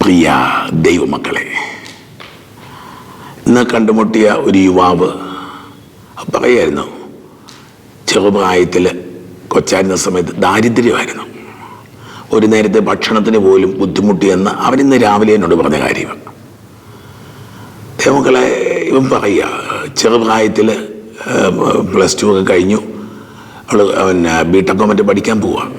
പ്രിയ ദൈവമക്കളെ ഇന്ന് കണ്ടുമുട്ടിയ ഒരു യുവാവ് പറയായിരുന്നു ചെറുപ്രായത്തിൽ കൊച്ചായിരുന്ന സമയത്ത് ദാരിദ്ര്യമായിരുന്നു. ഒരു നേരത്തെ ഭക്ഷണത്തിന് പോലും ബുദ്ധിമുട്ടിയെന്ന് അവൻ ഇന്ന് രാവിലെ എന്നോട് പറഞ്ഞ കാര്യമാണ്. ദൈവമക്കളെ ഇവൻ പറയുക ചെറുപ്രായത്തിൽ പ്ലസ് ടു ഒക്കെ കഴിഞ്ഞു. അവൾ അവൻ ബിടെക്കോ മറ്റേ പഠിക്കാൻ പോവുക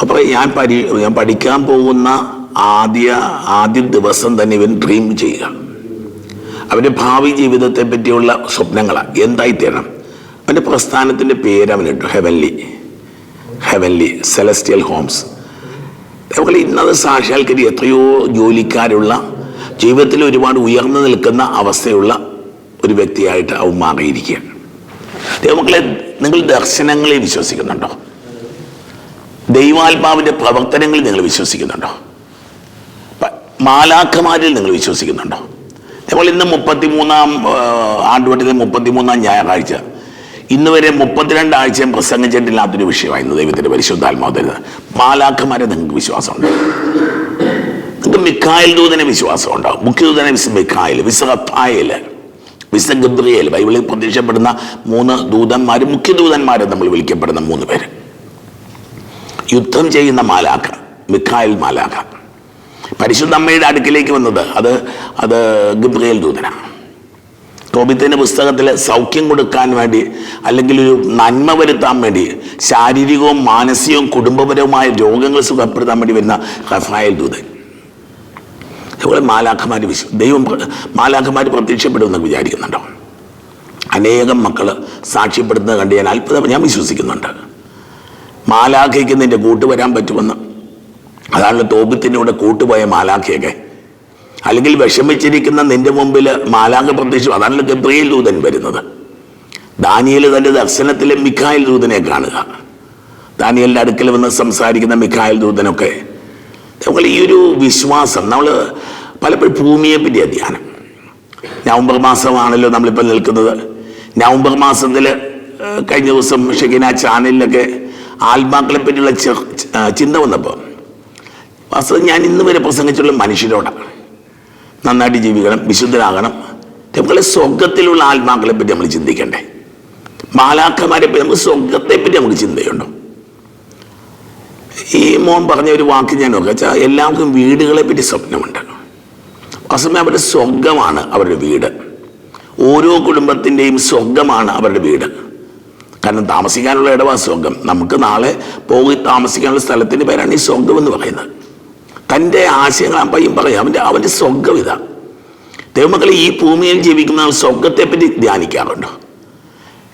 അപ്പോൾ ഞാൻ പരി ഞാൻ പഠിക്കാൻ പോകുന്ന ആദ്യ ആദ്യ ദിവസം തന്നെ ഇവൻ ഡ്രീം ചെയ്യുക. അവന്റെ ഭാവി ജീവിതത്തെ പറ്റിയുള്ള സ്വപ്നങ്ങളാണ് എന്തായിത്തീരണം? അവന്റെ പ്രസ്ഥാനത്തിന്റെ പേര് അവനിട്ടു. ഹെവൻലി ഹെവൻലി സെലസ്റ്റിയൽ ഹോംസ് അതുപോലെ ഇന്നത് സാക്ഷാത്കരി എത്രയോ ജോലിക്കാരുള്ള ജീവിതത്തിൽ ഒരുപാട് ഉയർന്നു നിൽക്കുന്ന അവസ്ഥയുള്ള ഒരു വ്യക്തിയായിട്ട് അവൻ മാറിയിരിക്കുകയാണ്. ദൈവമക്കളെ നിങ്ങൾ ദർശനങ്ങളെ വിശ്വസിക്കുന്നുണ്ടോ? ദൈവാത്മാവിന്റെ പ്രവർത്തനങ്ങളിൽ നിങ്ങൾ വിശ്വസിക്കുന്നുണ്ടോ? മാലാക്കമാരിൽ നിങ്ങൾ വിശ്വസിക്കുന്നുണ്ടോ? അതേപോലെ ഇന്ന് മുപ്പത്തിമൂന്നാം ആണ്ടുവട്ടത്തിലെ മുപ്പത്തിമൂന്നാം ഞായറാഴ്ച. ഇന്ന് വരെ മുപ്പത്തിരണ്ട് ആഴ്ചയും പ്രസംഗിച്ചിട്ടില്ലാത്തൊരു വിഷയമായിരുന്നു ദൈവത്തിന്റെ പരിശുദ്ധാത്മാവ് തരുന്നത് മാലാഖമാരെ നിങ്ങൾക്ക് വിശ്വാസമുണ്ട്? നിങ്ങൾക്ക് മിക്കായൽ ദൂതനെ വിശ്വാസമുണ്ടോ? മുഖ്യദൂതനെ മിക്കായൽ വിസഹത്തായൽ വിശ ഗബ്രിയേൽ. ബൈബിളിൽ പ്രത്യക്ഷപ്പെടുന്ന മൂന്ന് ദൂതന്മാർ മുഖ്യ ദൂതന്മാർ നമ്മൾ വിളിക്കപ്പെടുന്ന മൂന്ന് പേര്. യുദ്ധം ചെയ്യുന്ന മാലാഖ മിഖായൽ മാലാഖ. പരിശുദ്ധ അമ്മയുടെ അടുക്കിലേക്ക് വന്നത് അത് അത് ഗബ്രിയേൽ ദൂതനാണ്. തോബിത്തിന്റെ പുസ്തകത്തിൽ സൗഖ്യം കൊടുക്കാൻ വേണ്ടി അല്ലെങ്കിൽ ഒരു നന്മ വരുത്താൻ വേണ്ടി ശാരീരികവും മാനസികവും കുടുംബപരവുമായ രോഗങ്ങൾ സുഖപ്പെടുത്താൻ വേണ്ടി വരുന്ന റഫായൽ ദൂതൻ. അതുപോലെ മാലാഖമാർ വിശ്വ ദൈവം മാലാഖമാർ പ്രത്യക്ഷപ്പെടുമെന്ന് വിചാരിക്കുന്നുണ്ടോ? അനേകം മക്കൾ സാക്ഷ്യപ്പെടുത്തുന്നത് കണ്ട് ഞാൻ അത്ഭുതം ഞാൻ വിശ്വസിക്കുന്നുണ്ട്. മാലാഖയ്ക്ക് കൂട്ട് വരാൻ പറ്റുമെന്ന്. അതാണ് തോപ്പത്തിന്റെ കൂടെ കൂട്ടുപോയ മാലാഖയൊക്കെ. അല്ലെങ്കിൽ വിഷമിച്ചിരിക്കുന്ന നിന്റെ മുമ്പിൽ മാലാഖ പ്രത്യക്ഷം അതാണല്ലോ ഗബ്രിയേൽ ദൂതൻ വരുന്നത്. ദാനിയൽ തന്റെ ദർശനത്തിലെ മിഖായൽ ദൂതനെ കാണുക. ദാനിയലിന്റെ അടുക്കൽ വന്ന് സംസാരിക്കുന്ന മിഖായൽ ദൂതനൊക്കെ. നമ്മൾ ഈ ഒരു വിശ്വാസം നമ്മൾ പലപ്പോഴും ഭൂമിയെ പറ്റിയ ധ്യാനം നവംബർ മാസമാണല്ലോ നമ്മളിപ്പോൾ നിൽക്കുന്നത്. നവംബർ മാസത്തിൽ കഴിഞ്ഞ ദിവസം ഷെഗിന ചാനലിലൊക്കെ ആത്മാക്കളെ പറ്റിയുള്ള ചിന്ത വന്നപ്പോൾ വാസ്തവം ഞാൻ ഇന്ന് വരെ പ്രസംഗിച്ചുള്ള മനുഷ്യരോടാണ് നന്നായിട്ട് ജീവിക്കണം വിശുദ്ധരാകണം. നമ്മളെ സ്വർഗത്തിലുള്ള ആത്മാക്കളെ പറ്റി നമ്മൾ ചിന്തിക്കണ്ടേ? മാലാക്കന്മാരെ പറ്റി നമുക്ക് സ്വർഗത്തെ പറ്റി നമുക്ക് ചിന്തയുണ്ടോ? ഈ മോൻ പറഞ്ഞ ഒരു വാക്ക് ഞാൻ നോക്കാം എല്ലാവർക്കും വീടുകളെ പറ്റി സ്വപ്നമുണ്ട്. അസമയം അവരുടെ സ്വർഗമാണ് അവരുടെ വീട്. ഓരോ കുടുംബത്തിന്റെയും സ്വർഗമാണ് അവരുടെ വീട്. കാരണം താമസിക്കാനുള്ള ഇടവാ സ്വർഗം നമുക്ക് നാളെ പോയി താമസിക്കാനുള്ള സ്ഥലത്തിന്റെ പേരാണ് ഈ സ്വർഗം എന്ന് പറയുന്നത്. തന്റെ ആശയങ്ങൾ പയ്യൻ പറയും. അവന്റെ അവന്റെ സ്വർഗം ഇതാ. ദൈവമക്കളെ ഈ ഭൂമിയിൽ ജീവിക്കുന്ന സ്വർഗത്തെപ്പറ്റി ധ്യാനിക്കാറുണ്ട്?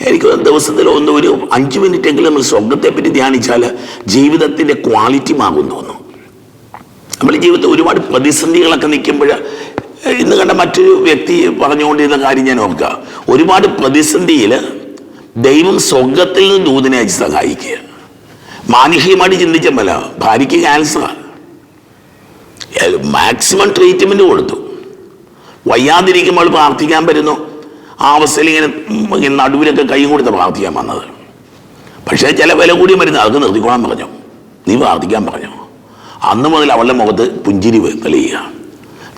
എനിക്ക് ദിവസത്തിൽ ഒന്ന് ഒരു അഞ്ച് മിനിറ്റ് എങ്കിലും നമ്മൾ സ്വർഗത്തെപ്പറ്റി ധ്യാനിച്ചാൽ ജീവിതത്തിന്റെ ക്വാളിറ്റി മാറും തോന്നുന്നു. നമ്മുടെ ജീവിതത്തിൽ ഒരുപാട് പ്രതിസന്ധികളൊക്കെ നിൽക്കുമ്പോൾ ഇന്ന് കണ്ട മറ്റൊരു വ്യക്തി പറഞ്ഞുകൊണ്ടിരുന്ന കാര്യം ഞാൻ ഓർക്കുക. ഒരുപാട് പ്രതിസന്ധിയിൽ ദൈവം സ്വർഗത്തിൽ നിന്ന് ദൂതനെ അയച്ച് സഹായിക്കുക. മാനുഷികമായിട്ട് ചിന്തിച്ചല്ല ഭാര്യയ്ക്ക് ക്യാൻസറാണ് മാക്സിമം ട്രീറ്റ്മെന്റ് കൊടുത്തു. വയ്യാതിരിക്കുമ്പോൾ പ്രാർത്ഥിക്കാൻ വരുന്നു ആ അവസ്ഥയിൽ ഇങ്ങനെ നടുവിലൊക്കെ കൈ കൊടുത്ത് പ്രാർത്ഥിക്കാൻ വന്നത്. പക്ഷേ ചില വില കൂടിയ മരുന്ന് അതൊക്കെ നിർത്തിക്കോളാൻ പറഞ്ഞു. നീ പ്രാർത്ഥിക്കാൻ പറഞ്ഞു. അന്ന് മുതൽ അവളുടെ മുഖത്ത് പുഞ്ചിരി വ- തെളിയുക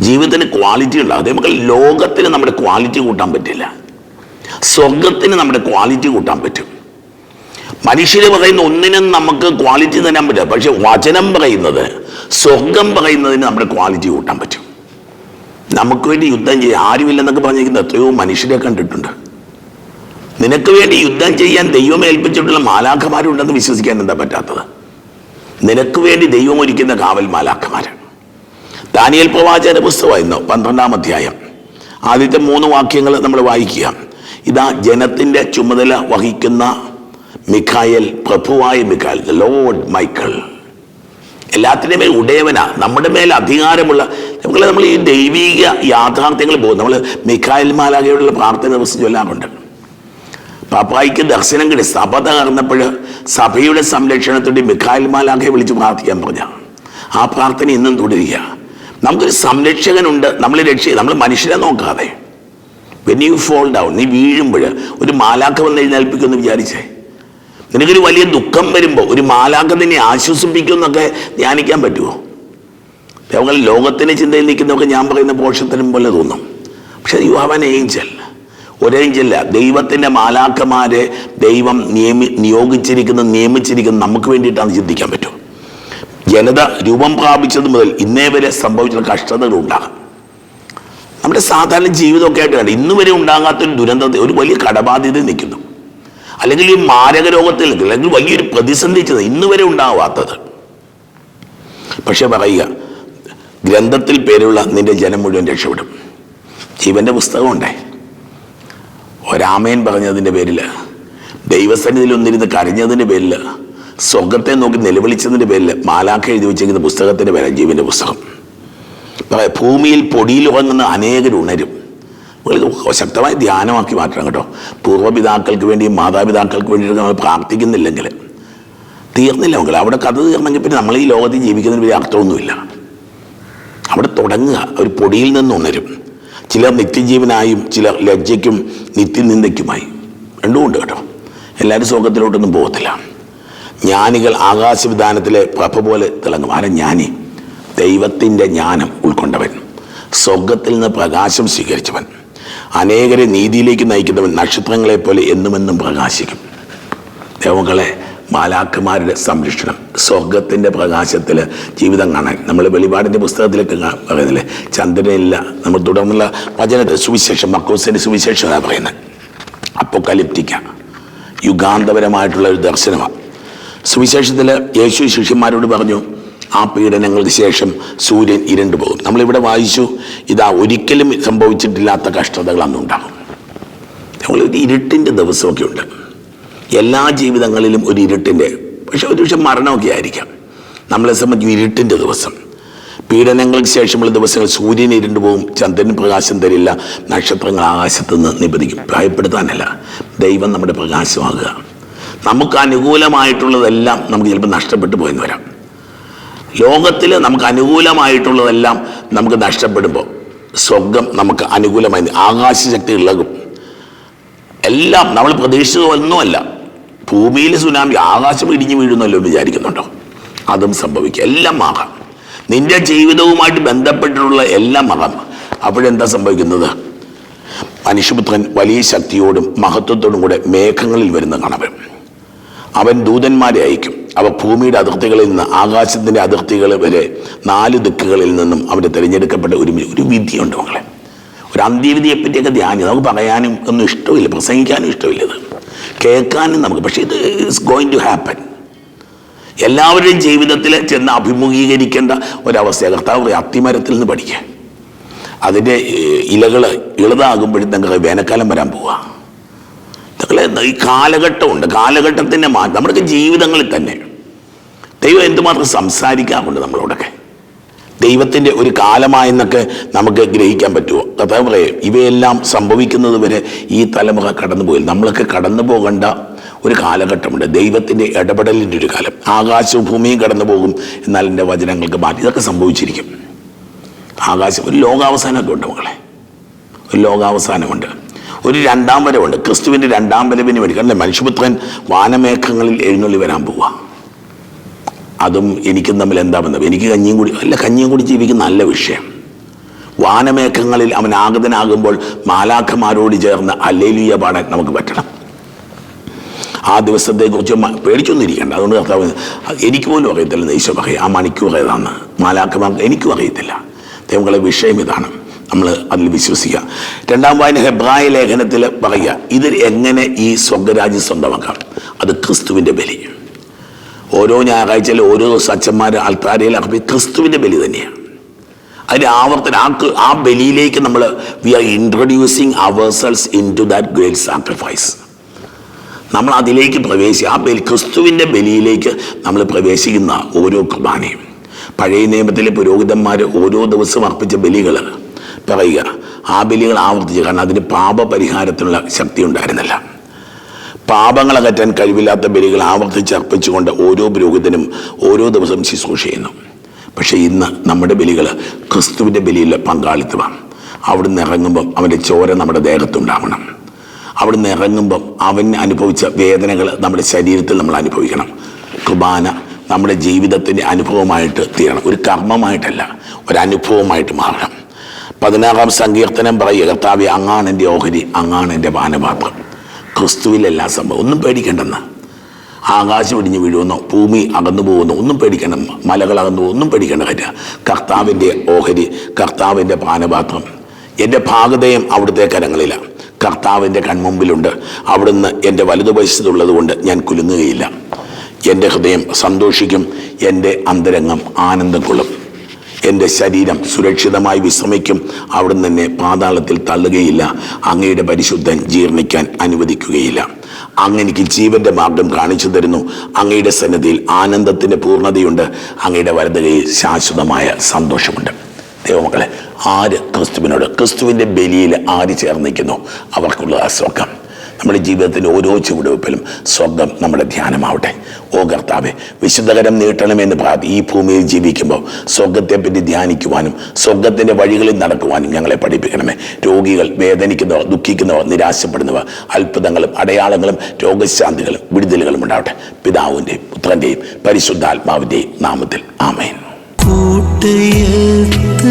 ജീവിതത്തിന് ക്വാളിറ്റി ഉണ്ടാകും നമുക്ക് ലോകത്തിന് നമ്മുടെ ക്വാളിറ്റി കൂട്ടാൻ പറ്റില്ല. സ്വർഗത്തിന് നമ്മുടെ ക്വാളിറ്റി കൂട്ടാൻ പറ്റും. മനുഷ്യർ പറയുന്ന ഒന്നിനും നമുക്ക് ക്വാളിറ്റി തരാൻ പറ്റില്ല. പക്ഷെ വചനം പറയുന്നത് സ്വർഗം പറയുന്നതിന് നമ്മുടെ ക്വാളിറ്റി കൂട്ടാൻ പറ്റും. നമുക്ക് വേണ്ടി യുദ്ധം ചെയ്യാൻ ആരുമില്ലെന്നൊക്കെ പറഞ്ഞിരിക്കുന്ന എത്രയോ മനുഷ്യരെ കണ്ടിട്ടുണ്ട്. നിനക്ക് വേണ്ടി യുദ്ധം ചെയ്യാൻ ദൈവം ഏൽപ്പിച്ചിട്ടുള്ള മാലാഖമാരുണ്ടെന്ന് വിശ്വസിക്കാൻ എന്താ പറ്റാത്തത്? നിനക്ക് വേണ്ടി ദൈവം ഒരുക്കുന്ന കാവൽ മാലാഖമാര് ദാനിയൽ പ്രവാചകന്റെ പുസ്തകമായിരുന്നു പന്ത്രണ്ടാം അധ്യായം. ആദ്യത്തെ മൂന്ന് വാക്യങ്ങൾ നമ്മൾ വായിക്കുക. ഇതാ ജനത്തിന്റെ ചുമതല വഹിക്കുന്ന മിഖായൽ പ്രഭുവായ മിഖായൽ ലോഡ് മൈക്കിൾ എല്ലാത്തിന്റെ മേൽ ഉടയവനാ നമ്മുടെ മേൽ അധികാരമുള്ള. നമ്മൾ നമ്മൾ ഈ ദൈവിക യാഥാർത്ഥ്യങ്ങൾ പോകും നമ്മൾ മിഖായൽ മാലാകയോടുള്ള പ്രാർത്ഥന ദിവസം ചൊല്ലാറുണ്ട്. പാപ്പായിക്ക് ദർശനം കിട്ടി സഭ തകർന്നപ്പോൾ സഭയുടെ സംരക്ഷണത്തോടെ മിഖായൽ മാലാഖയെ വിളിച്ച് പ്രാർത്ഥിക്കാൻ പറഞ്ഞ. ആ പ്രാർത്ഥന ഇന്നും തുടരുക. നമുക്കൊരു സംരക്ഷകനുണ്ട്. നമ്മൾ രക്ഷ നമ്മൾ മനുഷ്യരെ നോക്കാതെ. വെൻ യു ഫോൾ ഡൗൺ നീ വീഴുമ്പോൾ ഒരു മാലാഖ വന്ന് എഴുന്നേൽപ്പിക്കുമെന്ന് വിചാരിച്ചേ. നിനക്കൊരു വലിയ ദുഃഖം വരുമ്പോൾ ഒരു മാലാഖ നിന്നെ ആശ്വസിപ്പിക്കുമെന്നൊക്കെ ധ്യാനിക്കാൻ പറ്റുമോ? ഞങ്ങൾ ലോകത്തിന്റെ ചിന്തയിൽ നിൽക്കുന്നതൊക്കെ ഞാൻ പറയുന്ന പോഷത്തിനും പോലെ തോന്നും. പക്ഷെ യു ഹാവ് ആൻ ഏഞ്ചൽ ഒരേഞ്ചല്ല ദൈവത്തിന്റെ മാലാക്കമാരെ ദൈവം നിയമി നിയോഗിച്ചിരിക്കുന്ന നിയമിച്ചിരിക്കുന്ന നമുക്ക് വേണ്ടിയിട്ടാണ് ചിന്തിക്കാൻ പറ്റും ജനത രൂപം പ്രാപിച്ചത് മുതൽ ഇന്നേ വരെ സംഭവിച്ച കഷ്ടതകൾ ഉണ്ടാകാം. നമ്മുടെ സാധാരണ ജീവിതമൊക്കെ ആയിട്ട് ഇന്നു ഇന്ന് വരെ ഉണ്ടാകാത്തൊരു ദുരന്തത്തെ ഒരു വലിയ കടബാധ്യത നിൽക്കുന്നു. അല്ലെങ്കിൽ ഈ മാരക രോഗത്തിൽ അല്ലെങ്കിൽ വലിയൊരു പ്രതിസന്ധി ഇന്ന് വരെ ഉണ്ടാവാത്തത്. പക്ഷെ പറയുക ഗ്രന്ഥത്തിൽ പേരുള്ള നിന്റെ ജനം മുഴുവൻ രക്ഷപ്പെടും. ജീവന്റെ പുസ്തകമുണ്ടേ. ഒരാമയൻ പറഞ്ഞതിന്റെ പേരിൽ ദൈവസന്നിധിയിൽ ഒന്നിരുന്ന് കരഞ്ഞതിന്റെ പേരിൽ സ്വർഗത്തെ നോക്കി നിലവിളിച്ചതിന്റെ പേരിൽ മാലാഖ എഴുതി വെച്ചിരിക്കുന്ന പുസ്തകത്തിന്റെ പേരാണ് ജീവന്റെ പുസ്തകം. ഭൂമിയിൽ പൊടിയിൽ ഉറങ്ങുന്ന അനേകർ ഉണരും. ശക്തമായി ധ്യാനമാക്കി മാറ്റണം കേട്ടോ. പൂർവപിതാക്കൾക്ക് വേണ്ടിയും മാതാപിതാക്കൾക്ക് വേണ്ടിയിട്ട് നമ്മൾ പ്രാർത്ഥിക്കുന്നില്ലെങ്കിൽ തീർന്നില്ല അവിടെ കഥ തീർന്നെങ്കിൽ പിന്നെ നമ്മൾ ഈ ലോകത്തിൽ ജീവിക്കുന്നതിന് വലിയ അർത്ഥമൊന്നുമില്ല. അവിടെ തുടങ്ങുക. ഒരു പൊടിയിൽ നിന്ന് ഉണരും. ചിലർ നിത്യജീവനായും ചിലർ ലജ്ജയ്ക്കും നിത്യനിന്ദയ്ക്കുമായി. രണ്ടുമുണ്ട് കേട്ടോ. എല്ലാവരും സ്വർഗത്തിലോട്ടൊന്നും പോകത്തില്ല. ജ്ഞാനികൾ ആകാശവിധാനത്തിലെ പ്രഭ പോലെ തിളങ്ങും. ആരെ ജ്ഞാനി? ദൈവത്തിന്റെ ജ്ഞാനം ഉൾക്കൊണ്ടവൻ. സ്വർഗത്തിൽ നിന്ന് പ്രകാശം സ്വീകരിച്ചവൻ. അനേകരെ നീതിയിലേക്ക് നയിക്കുന്നവൻ നക്ഷത്രങ്ങളെ പോലെ എന്നുമെന്നും പ്രകാശിക്കും. ദേവങ്ങളെ മാലാക്കന്മാരുടെ സംരക്ഷണം സ്വർഗത്തിന്റെ പ്രകാശത്തിൽ ജീവിതം കാണാൻ. നമ്മൾ വെളിപാടിന്റെ പുസ്തകത്തിലൊക്കെ പറയുന്നില്ലേ? ചന്ദ്രനില്ല നമ്മൾ തുടർന്നുള്ള വചനത്തിൽ സുവിശേഷം മക്കോസിന്റെ സുവിശേഷം എന്നാണ് പറയുന്നത്. അപ്പൊക്കലിപ്റ്റിക്ക. യുഗാന്തപരമായിട്ടുള്ള ഒരു ദർശനമാണ്. സുവിശേഷത്തിൽ യേശു ശിഷ്യന്മാരോട് പറഞ്ഞു ആ പീഡനങ്ങൾക്ക് ശേഷം സൂര്യൻ ഇരുണ്ടു പോകും. നമ്മളിവിടെ വായിച്ചു ഇതാ ഒരിക്കലും സംഭവിച്ചിട്ടില്ലാത്ത കഷ്ടതകൾ അന്നുണ്ടാകും നമ്മളൊരു ഇരുട്ടിന്റെ ദിവസമൊക്കെ ഉണ്ട്. എല്ലാ ജീവിതങ്ങളിലും ഒരു ഇരുട്ടിന്റെ പക്ഷെ ഒരു പക്ഷെ മരണമൊക്കെ ആയിരിക്കാം. നമ്മളെ സംബന്ധിച്ച് ഇരുട്ടിന്റെ ദിവസം. പീഡനങ്ങൾക്ക് ശേഷമുള്ള ദിവസങ്ങൾ സൂര്യൻ ഇരുണ്ടു പോകും ചന്ദ്രൻ പ്രകാശം തരില്ല നക്ഷത്രങ്ങൾ ആകാശത്ത് നിന്ന് നിപതിക്കും. ഭയപ്പെടുത്താനല്ല ദൈവം നമ്മുടെ പ്രകാശമാകുക. നമുക്ക് അനുകൂലമായിട്ടുള്ളതെല്ലാം നമുക്ക് ചിലപ്പോൾ നഷ്ടപ്പെട്ടു പോയെന്ന് വരാം. ലോകത്തിൽ നമുക്ക് അനുകൂലമായിട്ടുള്ളതെല്ലാം നമുക്ക് നഷ്ടപ്പെടുമ്പോൾ സ്വർഗം നമുക്ക് അനുകൂലമായി ആകാശശക്തി ഇളകും എല്ലാം നമ്മൾ പ്രതീക്ഷിച്ചതൊന്നുമല്ല. ഭൂമിയിൽ സുനാമി ആകാശം ഇടിഞ്ഞു വീഴുന്നല്ലോ വിചാരിക്കുന്നുണ്ടോ? അതും സംഭവിക്കും. എല്ലാം ആകാം നിന്റെ ജീവിതവുമായിട്ട് ബന്ധപ്പെട്ടിട്ടുള്ള എല്ലാം ആകാം അപ്പോഴെന്താ സംഭവിക്കുന്നത്? മനുഷ്യപുത്രൻ വലിയ ശക്തിയോടും മഹത്വത്തോടും കൂടെ മേഘങ്ങളിൽ വരുന്ന കാണവൻ. അവൻ ദൂതന്മാരെ അയക്കും. അവ ഭൂമിയുടെ അതിർത്തികളിൽ നിന്ന് ആകാശത്തിന്റെ അതിർത്തികൾ വരെ നാല് ദിക്കുകളിൽ നിന്നും അവന്റെ തിരഞ്ഞെടുക്കപ്പെട്ട ഒരു ഒരു വിധിയുണ്ട് മകളെ ഒരു അന്ത്യവിധിയെ പറ്റിയൊക്കെ ധ്യാനം നമുക്ക് പറയാനും ഒന്നും ഇഷ്ടമില്ല. പ്രസംഗിക്കാനും ഇഷ്ടമില്ല ഇത്. കേൾക്കാനും നമുക്ക്. പക്ഷേ ഇത് ഇസ് ഗോയിങ് ടു ഹാപ്പൻ എല്ലാവരുടെയും ജീവിതത്തിൽ ചെന്ന് അഭിമുഖീകരിക്കേണ്ട ഒരവസ്ഥ കർത്താവ് അത്തിമരത്തിൽ നിന്ന് പഠിക്കുക. അതിന്റെ ഇലകൾ ഇളതാകുമ്പോഴും നിങ്ങൾക്ക് വേനൽക്കാലം വരാൻ പോവുക. ഈ കാലഘട്ടമുണ്ട്. കാലഘട്ടത്തിന്റെ മാറ്റം. നമ്മുടെയൊക്കെ ജീവിതങ്ങളിൽ തന്നെ ദൈവം എന്തുമാത്രം സംസാരിക്കാറുണ്ട് നമ്മളോടൊക്കെ? ദൈവത്തിന്റെ ഒരു കാലമായെന്നൊക്കെ നമുക്ക് ഗ്രഹിക്കാൻ പറ്റുമോ? കഥ പറയും ഇവയെല്ലാം സംഭവിക്കുന്നത് വരെ ഈ തലമുറ കടന്നു പോയി നമ്മളൊക്കെ കടന്നു പോകേണ്ട ഒരു കാലഘട്ടമുണ്ട്. ദൈവത്തിന്റെ ഇടപെടലിന്റെ ഒരു കാലം. ആകാശവും ഭൂമിയും കടന്നു പോകും എന്നാൽ എന്റെ വചനങ്ങൾക്ക് മാറ്റി. ഇതൊക്കെ സംഭവിച്ചിരിക്കും. ആകാശം ഒരു ലോകാവസാനമൊക്കെ ഉണ്ട് മകളെ ഒരു ലോകാവസാനമുണ്ട്. ഒരു രണ്ടാം വരവുണ്ട്. ക്രിസ്തുവിന്റെ രണ്ടാം വരവിന് വേണ്ടി കാരണം മനുഷ്യപുത്രൻ വാനമേഘങ്ങളിൽ എഴുന്നള്ളി വരാൻ പോവുക അതും എനിക്കും തമ്മിൽ എന്താ ബന്ധം? എനിക്ക് കഞ്ഞിയും കൂടി അല്ല കഞ്ഞിയും കൂടി ജീവിക്കുന്ന നല്ല വിഷയം. വാനമേഘങ്ങളിൽ അവൻ ആഗതനാകുമ്പോൾ മാലാഖമാരോട് ചേർന്ന് അല്ലേലിയ പാടാൻ നമുക്ക് പറ്റണം. ആ ദിവസത്തെക്കുറിച്ച് പേടിച്ചൊന്നും ഇരിക്കണ്ട. അതുകൊണ്ട് കർത്താവ് എനിക്ക് പോലും അറിയത്തില്ല ഈശോ പറയാം. ആ മണിക്കൂർ ഏതാന്ന്? മാലാഖമാർക്ക് എനിക്കും അറിയത്തില്ല. ദൈവങ്ങളെ വിഷയം ഇതാണ്. നമ്മൾ അതിൽ വിശ്വസിക്കുക. രണ്ടാം വായന ഹെബ്രായ ലേഖനത്തിൽ പറയുക ഇത് എങ്ങനെ ഈ സ്വർഗരാജ്യം സ്വന്തമാക്കാം? അത് ക്രിസ്തുവിന്റെ ബലി. ഓരോ ഞായറാഴ്ചയിലും ഓരോ ദിവസം അച്ഛന്മാർ ആൾത്താരയിൽ അർപ്പി ക്രിസ്തുവിന്റെ ബലി തന്നെയാണ്. അതിന്റെ ആവർത്തനം ആ ആ ബലിയിലേക്ക് നമ്മൾ we are introducing ourselves into that great sacrifice നമ്മൾ അതിലേക്ക് പ്രവേശിക്കുക ആ ബലി ക്രിസ്തുവിന്റെ ബലിയിലേക്ക് നമ്മൾ പ്രവേശിക്കുന്ന ഓരോ കുർബാനയും. പഴയ നിയമത്തിലെ പുരോഹിതന്മാർ ഓരോ ദിവസവും അർപ്പിച്ച ബലികൾ പറയുക ആ ബലികൾ ആവർത്തിച്ച് കാരണം അതിന് പാപപരിഹാരത്തിനുള്ള ശക്തി ഉണ്ടായിരുന്നില്ല. പാപങ്ങൾ അകറ്റാൻ കഴിവില്ലാത്ത ബലികൾ ആവർത്തിച്ച് അർപ്പിച്ചുകൊണ്ട് ഓരോ പുരോഹിതനും ഓരോ ദിവസം ശുശ്രൂഷ ചെയ്യുന്നു. പക്ഷേ ഇന്ന് നമ്മുടെ ബലികൾ ക്രിസ്തുവിന്റെ ബലിയിലെ പങ്കാളിത്തമാണ്. അവിടുന്ന് ഇറങ്ങുമ്പം അവന്റെ ചോര നമ്മുടെ ദേഹത്തുണ്ടാവണം. അവിടുന്ന് ഇറങ്ങുമ്പം അവൻ അനുഭവിച്ച വേദനകൾ നമ്മുടെ ശരീരത്തിൽ നമ്മൾ അനുഭവിക്കണം. കുർബാന നമ്മുടെ ജീവിതത്തിന്റെ അനുഭവമായിട്ട് തീരണം. ഒരു കർമ്മമായിട്ടല്ല ഒരനുഭവമായിട്ട് മാറണം. പതിനാറാം സങ്കീർത്തനം പറയുക കർത്താവ് അങ്ങാണ് എന്റെ ഓഹരി അങ്ങാണ് എന്റെ പാനപാത്രം. ക്രിസ്തുവിലെല്ലാ സംഭവം ഒന്നും പേടിക്കേണ്ടെന്ന്. ആകാശം ഇടിഞ്ഞ് വീഴുമെന്നോ ഭൂമി അകന്നു പോകുന്നോ ഒന്നും പേടിക്കണം മലകൾ അകന്നു ഒന്നും പേടിക്കേണ്ട കാര്യം. കർത്താവിന്റെ ഓഹരി കർത്താവിന്റെ പാനപാത്രം. എന്റെ ഭാഗതയും അവിടുത്തെ കരങ്ങളിലാണ് കർത്താവിന്റെ കൺമുമ്പിലുണ്ട്. അവിടുന്ന് എന്റെ വലതുവശത്തുള്ളത് കൊണ്ട് ഞാൻ കുലുങ്ങുകയില്ല. എന്റെ ഹൃദയം സന്തോഷിക്കും. എന്റെ അന്തരംഗം ആനന്ദം കൊള്ളും. എന്റെ ശരീരം സുരക്ഷിതമായി വിശ്രമിക്കും. അവിടുന്ന് എന്നെ പാതാളത്തിൽ തള്ളുകയില്ല. അങ്ങയുടെ പരിശുദ്ധൻ ജീർണിക്കാൻ അനുവദിക്കുകയില്ല. അങ്ങനെക്ക് ജീവന്റെ മാർഗം കാണിച്ചു തരുന്നു. അങ്ങയുടെ സന്നദ്ധിയിൽ ആനന്ദത്തിന്റെ പൂർണതയുണ്ട്. അങ്ങയുടെ വലതുകയിൽ ശാശ്വതമായ സന്തോഷമുണ്ട്. ദൈവമക്കളെ ആര് ക്രിസ്തുവിനോട് ക്രിസ്തുവിന്റെ ബലിയിൽ ആര് ചേർന്നിരിക്കുന്നു? അവർക്കുള്ള സ്വർഗം നമ്മുടെ ജീവിതത്തിന്റെ ഓരോ ചുവടുവെപ്പിലും സ്വർഗം നമ്മുടെ ധ്യാനമാവട്ടെ. ഓ കർത്താവെ വിശുദ്ധകരം നീട്ടണമെന്ന് പ്രാർത്ഥി ഈ ഭൂമിയിൽ ജീവിക്കുമ്പോൾ സ്വർഗത്തെപ്പറ്റി ധ്യാനിക്കുവാനും സ്വർഗത്തിന്റെ വഴികളിൽ നടക്കുവാനും ഞങ്ങളെ പഠിപ്പിക്കണമേ. രോഗികൾ വേദനിക്കുന്നവർ ദുഃഖിക്കുന്നവർ നിരാശപ്പെടുന്നവർ അത്ഭുതങ്ങളും അടയാളങ്ങളും രോഗശാന്തികളും വിടുതലുകളും ഉണ്ടാവട്ടെ. പിതാവിന്റെയും പുത്രന്റെയും പരിശുദ്ധാത്മാവിന്റെയും നാമത്തിൽ. ആമേൻ. കൂട്ടയത്ത്